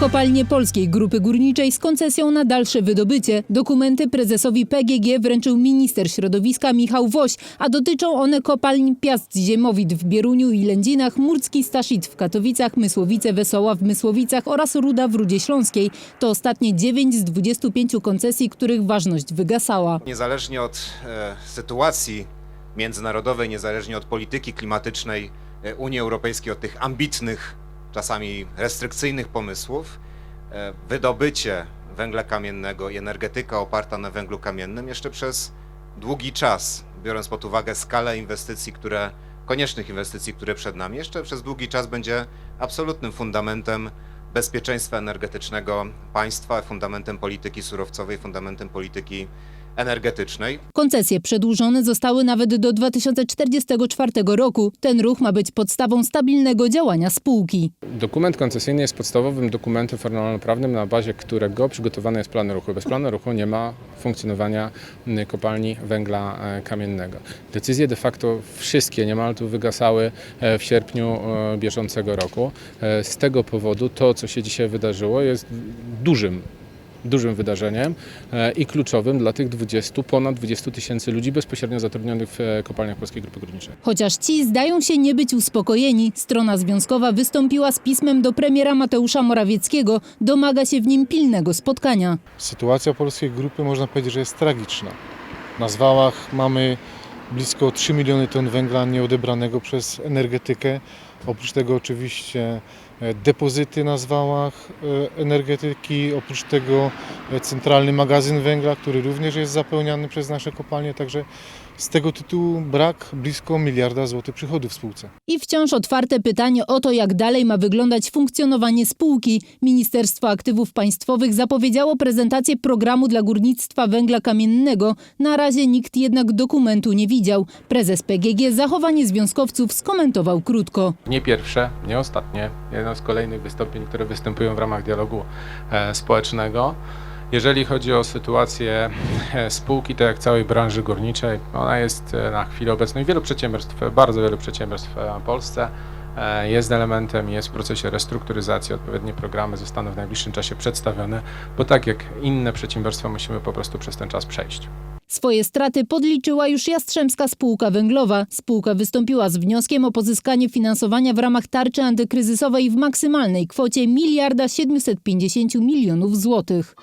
Kopalnie Polskiej Grupy Górniczej z koncesją na dalsze wydobycie. Dokumenty prezesowi PGG wręczył minister środowiska Michał Woś, a dotyczą one kopalń Piast Ziemowit w Bieruniu i Lędzinach, Murski Staszit w Katowicach, Mysłowice Wesoła w Mysłowicach oraz Ruda w Rudzie Śląskiej. To ostatnie 9 z 25 koncesji, których ważność wygasała. Niezależnie od e, sytuacji międzynarodowej, niezależnie od polityki klimatycznej e, Unii Europejskiej, od tych ambitnych, czasami restrykcyjnych pomysłów, e, wydobycie węgla kamiennego i energetyka oparta na węglu kamiennym jeszcze przez długi czas, biorąc pod uwagę skalę inwestycji, które, koniecznych inwestycji, które przed nami, jeszcze przez długi czas będzie absolutnym fundamentem bezpieczeństwa energetycznego państwa, fundamentem polityki surowcowej, fundamentem polityki energetycznej. Koncesje przedłużone zostały nawet do 2044 roku. Ten ruch ma być podstawą stabilnego działania spółki. Dokument koncesyjny jest podstawowym dokumentem formalno-prawnym, na bazie którego przygotowany jest plan ruchu. Bez planu ruchu nie ma funkcjonowania y, kopalni węgla e, kamiennego. Decyzje de facto wszystkie niemal tu wygasały e, w sierpniu e, bieżącego roku. Z tego powodu to, co się dzisiaj wydarzyło, jest dużym dużym wydarzeniem e, i kluczowym dla tych 20, ponad 20 tysięcy ludzi bezpośrednio zatrudnionych w e, kopalniach Polskiej Grupy Górniczej. Chociaż ci zdają się nie być uspokojeni, strona związkowa wystąpiła z pismem do premiera Mateusza Morawieckiego, domaga się w nim pilnego spotkania. Sytuacja polskiej grupy można powiedzieć, że jest tragiczna. Na zwałach mamy blisko 3 miliony ton węgla nieodebranego przez energetykę. Oprócz tego oczywiście e, depozyty na zwałach e, energetyki, oprócz tego e, centralny magazyn węgla, który również jest zapełniany przez nasze kopalnie, także z tego tytułu brak blisko miliarda złotych przychodów w spółce. I wciąż otwarte pytanie o to, jak dalej ma wyglądać funkcjonowanie spółki. Ministerstwo Aktywów Państwowych zapowiedziało prezentację programu dla górnictwa węgla kamiennego. Na razie nikt jednak dokumentu nie widział. Prezes PGG zachowanie związkowców skomentował krótko. Nie pierwsze, nie ostatnie, jedno z kolejnych wystąpień, które występują w ramach dialogu e, społecznego. Jeżeli chodzi o sytuację e, spółki, to jak całej branży górniczej, ona jest e, na chwilę obecną i wielu przedsiębiorstw, bardzo wielu przedsiębiorstw e, w Polsce jest elementem, jest w procesie restrukturyzacji. Odpowiednie programy zostaną w najbliższym czasie przedstawione, bo tak jak inne przedsiębiorstwa musimy po prostu przez ten czas przejść. Swoje straty podliczyła już Jastrzębska Spółka Węglowa. Spółka wystąpiła z wnioskiem o pozyskanie finansowania w ramach tarczy antykryzysowej w maksymalnej kwocie miliarda 750 milionów złotych.